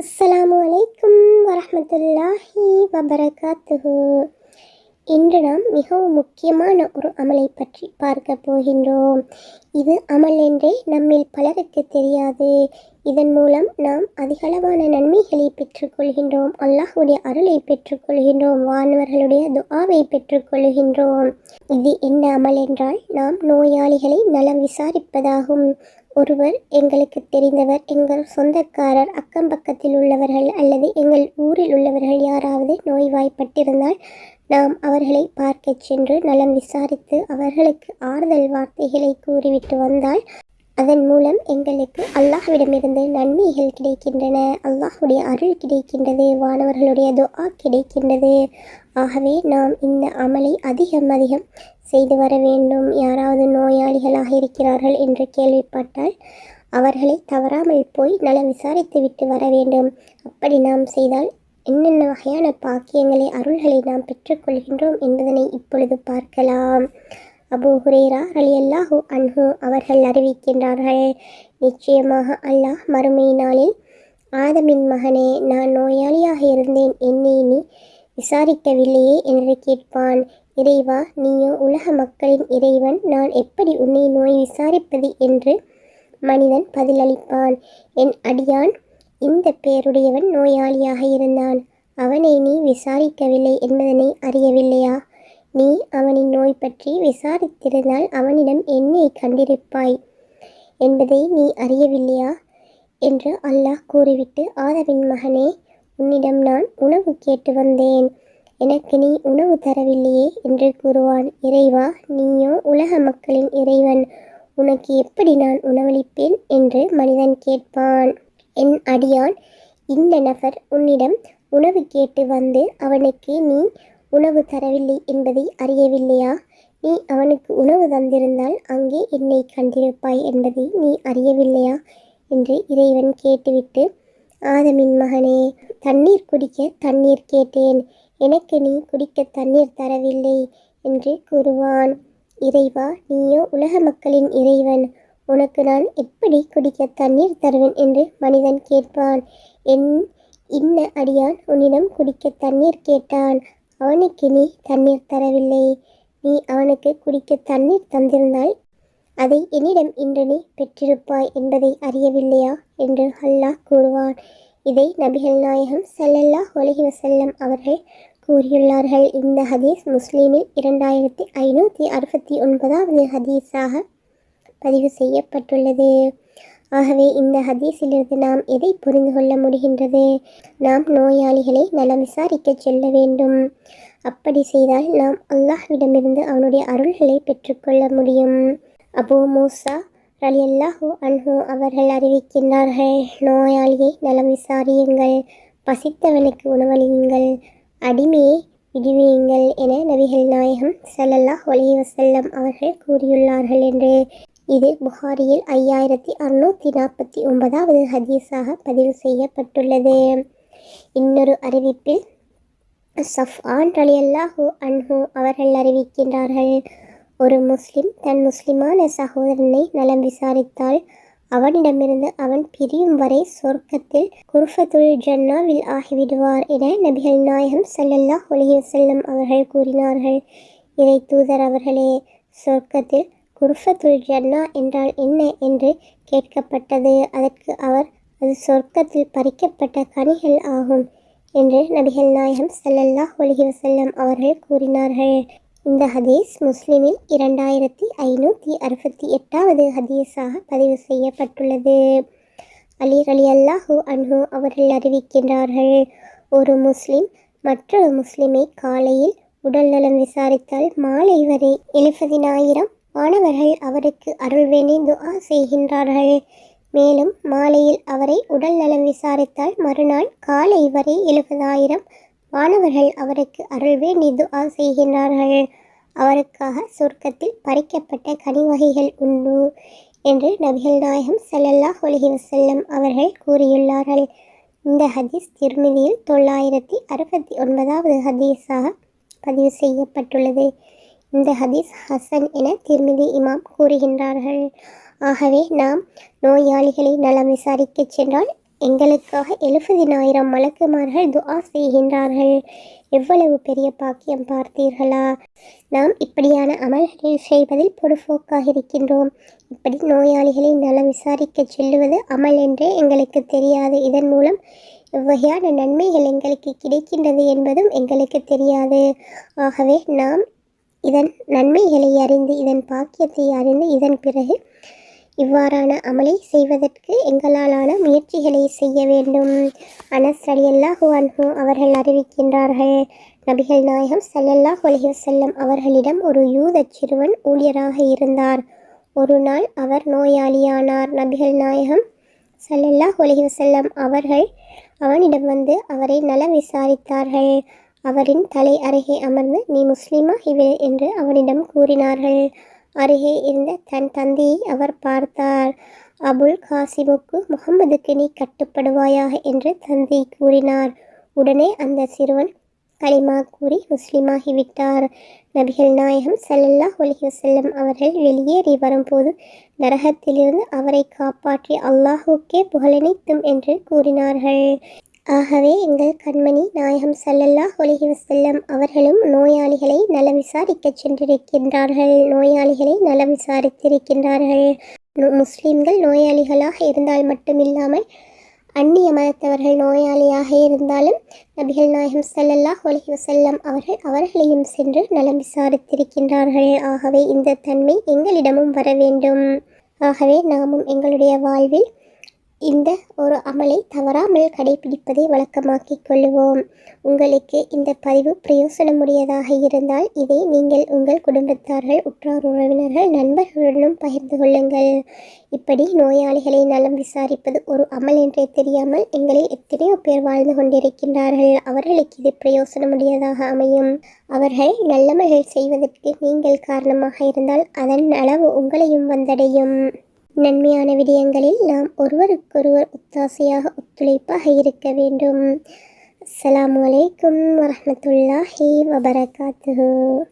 அஸ்ஸலாமு அலைக்கும் வரமத்துல்லாஹி வபரகாத்துஹு. இன்று நாம் மிகவும் முக்கியமான ஒரு அமலை பற்றி பார்க்க போகின்றோம். இது அமல் என்றே நம்மில் பலருக்கு தெரியாது. இதன் மூலம் நாம் அதிகளவான நன்மைகளை பெற்றுக்கொள்கின்றோம். அல்லாஹுடைய அருளை பெற்றுக்கொள்கின்றோம். வானவர்களுடைய துஆவை பெற்றுக்கொள்கின்றோம். இது என்ன அமல் என்றால் நாம் நோயாளிகளை நலம் விசாரிப்பதாகும். ஒருவர் எங்களுக்கு தெரிந்தவர் எங்கள் சொந்தக்காரர் அக்கம் பக்கத்தில் உள்ளவர்கள் அல்லது எங்கள் ஊரில் உள்ளவர்கள் யாராவது நோய்வாய்ப்பட்டிருந்தால் நாம் அவர்களை பார்க்கச் சென்று நலம் விசாரித்து அவர்களுக்கு ஆறுதல் வார்த்தைகளை கூறிவிட்டு வந்தால் அதன் மூலம் எங்களுக்கு அல்லாஹ்விடமிருந்து நன்மைகள் கிடைக்கின்றன. அல்லாஹுடைய அருள் கிடைக்கின்றது வானவர்களுடைய துஆ கிடைக்கின்றது. ஆகவே நாம் இந்த அமலை அதிகம் அதிகம் செய்து வர வேண்டும். யாராவது நோயாளிகளாக இருக்கிறார்கள் என்று கேள்விப்பட்டால் அவர்களை தவறாமல் போய் நலம் விசாரித்து விட்டு வர வேண்டும். அப்படி நாம் செய்தால் என்னென்ன வகையான பாக்கியங்களை அருள்களை நாம் பெற்றுக்கொள்கின்றோம் என்பதனை இப்பொழுது பார்க்கலாம். அபூ ஹுரேரா அலி அல்லாஹு அன்ஹு அவர்கள் அறிவிக்கின்றார்கள். நிச்சயமாக அல்லாஹ் மறுமை நாளில் ஆதமின் மகனே நான் நோயாளியாக இருந்தேன். என்னை நீ விசாரிக்கவில்லையே என்று கேட்பான். இறைவா நீயோ உலக மக்களின் இறைவன் நான் எப்படி உன்னை நோய் விசாரிப்பது என்று மனிதன் பதிலளிப்பான். என் அடியான் இந்த பேருடையவன் நோயாளியாக இருந்தான். அவனை நீ விசாரிக்கவில்லை என்பதனை அறியவில்லையா? நீ அவனின் நோய் பற்றி விசாரித்திருந்தால் அவனிடம் என்னை கண்டிருப்பாய் என்பதை நீ அறியவில்லையா? என்று அல்லாஹ் கூறிவிட்டு ஆதவின் மகனே உன்னிடம் நான் உணவு கேட்டு வந்தேன். எனக்கு நீ உணவு தரவில்லையே என்று கூறுவான். இறைவா நீயோ உலக மக்களின் இறைவன் உனக்கு எப்படி நான் உணவளிப்பேன்? என்று மனிதன் கேட்பான். என் அடியான் இந்த நபர் உன்னிடம் உணவு கேட்டு வந்து அவனுக்கு நீ உணவு தரவில்லை என்பதை அறியவில்லையா? நீ அவனுக்கு உணவு தந்திருந்தால் அங்கே என்னை கண்டிருப்பாய் என்பதை நீ அறியவில்லையா? என்று இறைவன் கேட்டுவிட்டு ஆதமின் மகனே தண்ணீர் குடிக்க தண்ணீர் கேட்டேன். எனக்கு நீ குடிக்க தண்ணீர் தரவில்லை என்று கூறுவான். இறைவா நீயோ உலக மக்களின் இறைவன். உனக்கு நான் எப்படி குடிக்க தண்ணீர் தருவேன்? என்று மனிதன் கேட்பான். என் இன்ன அடியான் உன்னிடம் குடிக்க தண்ணீர் கேட்டான். அவனுக்கு நீ தண்ணீர் தரவில்லை. நீ அவனுக்கு குடிக்க தண்ணீர் தந்திருந்தால் அதை என்னிடம் இன்று நீ பெற்றிருப்பாய் என்பதை அறியவில்லையா? என்று அல்லாஹ் கூறுவான். இதை நபிகள் நாயகம் செல்லல்லா ஒலகி வசல்லம் அவர்கள் கூறியுள்ளார்கள். இந்த ஹதீஸ் முஸ்லீமில் இரண்டாயிரத்தி ஐநூற்றி அறுபத்தி ஒன்பதாவது ஹதீஸாக பதிவு செய்யப்பட்டுள்ளது. ஆகவே இந்த ஹதீஸிலிருந்து நாம் எதை புரிந்து கொள்ள முடிகின்றது? நாம் நோயாளிகளை நலம் விசாரிக்க செல்ல வேண்டும். அப்படி செய்தால் நாம் அல்லாஹ்விடமிருந்து அவனுடைய அருள்களை பெற்றுக்கொள்ள முடியும். அபூ மூசா அலி அல்லாஹூ அன்ஹு அவர்கள் அறிவிக்கின்றார்கள் நோயாளியை நலம் விசாரியுங்கள் பசித்தவனுக்கு உணவளியுங்கள் அடிமையை விடுவியுங்கள் என நபிகள் நாயகம் சல்லல்லாஹ் அலைஹி வஸல்லம் அவர்கள் கூறியுள்ளார்கள் என்று இது புகாரியில் ஐயாயிரத்தி அறுநூற்றி நாற்பத்தி ஒன்பதாவது ஹதீஸாக பதிவு செய்யப்பட்டுள்ளது. இன்னொரு அறிவிப்பில் சஃப்ஆன் அலி அல்லாஹூ அன்ஹு அவர்கள் அறிவிக்கின்றார்கள் ஒரு முஸ்லிம் தன் முஸ்லிமான சகோதரனை நலம் விசாரித்தால் அவனிடமிருந்து அவன் பிரியும் வரை சொர்க்கத்தில் குர்ஃபத்துல் ஜன்னாவில் ஆகிவிடுவார் என நபிகள் நாயகம் சல்லல்லாஹ் அலைஹி வஸல்லம் அவர்கள் கூறினார்கள். இறை தூதர் அவர்களே சொர்க்கத்தில் குர்ஃபத்துல் ஜன்னா என்றால் என்ன என்று கேட்கப்பட்டது. அதற்கு அவர் அது சொர்க்கத்தில் பறிக்கப்பட்ட கனிகள் ஆகும் என்று நபிகள் நாயகம் சல்லல்லாஹ் ஒலிஹி வசல்லம் அவர்கள் கூறினார்கள். இந்த ஹதீஸ் முஸ்லிமில் இரண்டாயிரத்தி ஐநூற்றி அறுபத்தி எட்டாவது ஹதீஸாக பதிவு செய்யப்பட்டுள்ளது. அலி அலி அல்லாஹூ அன்ஹு அவர்கள் அறிவிக்கின்றார்கள் ஒரு முஸ்லிம் மற்றொரு முஸ்லிமை காலையில் உடல் நலம் விசாரித்தால் மாலை வரை எழுபதினாயிரம் மாணவர்கள் அவருக்கு அருள் வேண்டி துஆ செய்கின்றார்கள். மேலும் மாலையில் அவரை உடல் நலம் விசாரித்தால் மறுநாள் காலை வரை எழுபதாயிரம் மாணவர்கள் அவருக்கு அருள் வேண்டி துஆ செய்கின்றார்கள். அவருக்காக சொர்க்கத்தில் பறிக்கப்பட்ட கனி வகைகள் உண்டு என்று நபிகள் நாயகம் செல்லல்லா அலைஹி அவர்கள் கூறியுள்ளார்கள். இந்த ஹதீஸ் திருமதியில் தொள்ளாயிரத்தி அறுபத்தி ஒன்பதாவது ஹதீஸாக பதிவு செய்யப்பட்டுள்ளது. இந்த ஹதீஸ் ஹசன் என திருமிதி இமாம் கூறுகின்றார்கள். ஆகவே நாம் நோயாளிகளை நலம் விசாரிக்கச் சென்றால் எங்களுக்காக எழுபதினாயிரம் மலக்குமார்கள் துஆ செய்கின்றார்கள். எவ்வளவு பெரிய பாக்கியம் பார்த்தீர்களா? நாம் இப்படியான அமல்களை செய்வதில் பொறுப்போக்காக இருக்கின்றோம். இப்படி நோயாளிகளை நலம் விசாரிக்க செல்லுவது அமல் என்றே எங்களுக்கு தெரியாது. இதன் மூலம் எவ்வகையான நன்மைகள் எங்களுக்கு கிடைக்கின்றது என்பதும் எங்களுக்கு தெரியாது. ஆகவே நாம் இதன் நன்மைகளை அறிந்து இதன் பாக்கியத்தை அறிந்து இதன் பிறகு இவ்வாறான அமலை செய்வதற்கு எங்களாலான முயற்சிகளை செய்ய வேண்டும். அனஸ் அலியல்லாஹு அன்ஹு அவர்கள் அறிவிக்கின்றார்கள் நபிகள் நாயகம் சல்லல்லாஹ் அலைஹி வஸல்லம் அவர்களிடம் ஒரு யூதச் சிறுவன் ஊழியராக இருந்தார். ஒரு நாள் அவர் நோயாளியானார். நபிகள் நாயகம் சல்லல்லாஹ் அலைஹி வஸல்லம் அவர்கள் அவனிடம் வந்து அவரை நலம் விசாரித்தார்கள். அவரின் தலை அருகே அமர்ந்து நீ முஸ்லீமா இவள் என்று அவனிடம் கூறினார்கள். அருகே இருந்த தன் தந்தையை அவர் பார்த்தார். அபுல் காசிமுக்கு முகம்மதுக்கு நீ கட்டுப்படுவாயாக என்று தந்தை கூறினார். உடனே அந்த சிறுவன் களிமா கூறி முஸ்லிமாகிவிட்டார். நபிகள் நாயகம் ஸல்லல்லாஹு அலைஹி அவர்கள் வெளியேறி வரும்போது நரகத்திலிருந்து அவரை காப்பாற்றி அல்லாஹுக்கே புகழனைத்தும் என்று கூறினார்கள். ஆகவே எங்கள் கண்மணி நாயகம் சல்லல்லா அலைஹி வசல்லம் அவர்களும் நோயாளிகளை நலம் விசாரிக்கச் சென்றிருக்கின்றார்கள். நோயாளிகளை நலம் விசாரித்திருக்கின்றார்கள். நு- முஸ்லிம்கள் நோயாளிகளாக இருந்தால் மட்டுமில்லாமல் அந்நிய மதத்தவர்கள் நோயாளியாக இருந்தாலும் நபிகள் நாயகம் செல்லல்லா அலைஹி வசல்லம் அவர்கள் அவர்களையும் சென்று நலம் விசாரித்திருக்கின்றார்கள். ஆகவே இந்த தன்மை எங்களிடமும் வர வேண்டும் ஆகவே நாமும் எங்களுடைய வாழ்வில் இந்த ஒரு அமலை தவறாமல் கடைபிடிப்பதை வழக்கமாக்கிக் கொள்வோம் உங்களுக்கு இந்த பதிவு பிரயோசனமுடையதாக இருந்தால் இதை நீங்கள் உங்கள் குடும்பத்தார்கள் உற்றார் உறவினர்கள் நண்பர்களுடனும் பகிர்ந்து கொள்ளுங்கள். இப்படி நோயாளிகளை நலம் விசாரிப்பது ஒரு அமல் என்றே தெரியாமல் எங்களில் எத்தனையோ பேர் வாழ்ந்து கொண்டிருக்கின்றார்கள். அவர்களுக்கு இது பிரயோசனமுடையதாக அமையும். அவர்கள் நல்லமைகள் செய்வதற்கு நீங்கள் காரணமாக இருந்தால் அதன் அளவு உங்களையும் வந்தடையும். நன்மையான விடயங்களில் நாம் ஒருவருக்கொருவர் ஒத்தாசையாக ஒத்துழைப்பாக இருக்க வேண்டும். அஸ்லாம் வலைக்கம் வரமத்துல்லாஹி வபரகாத்து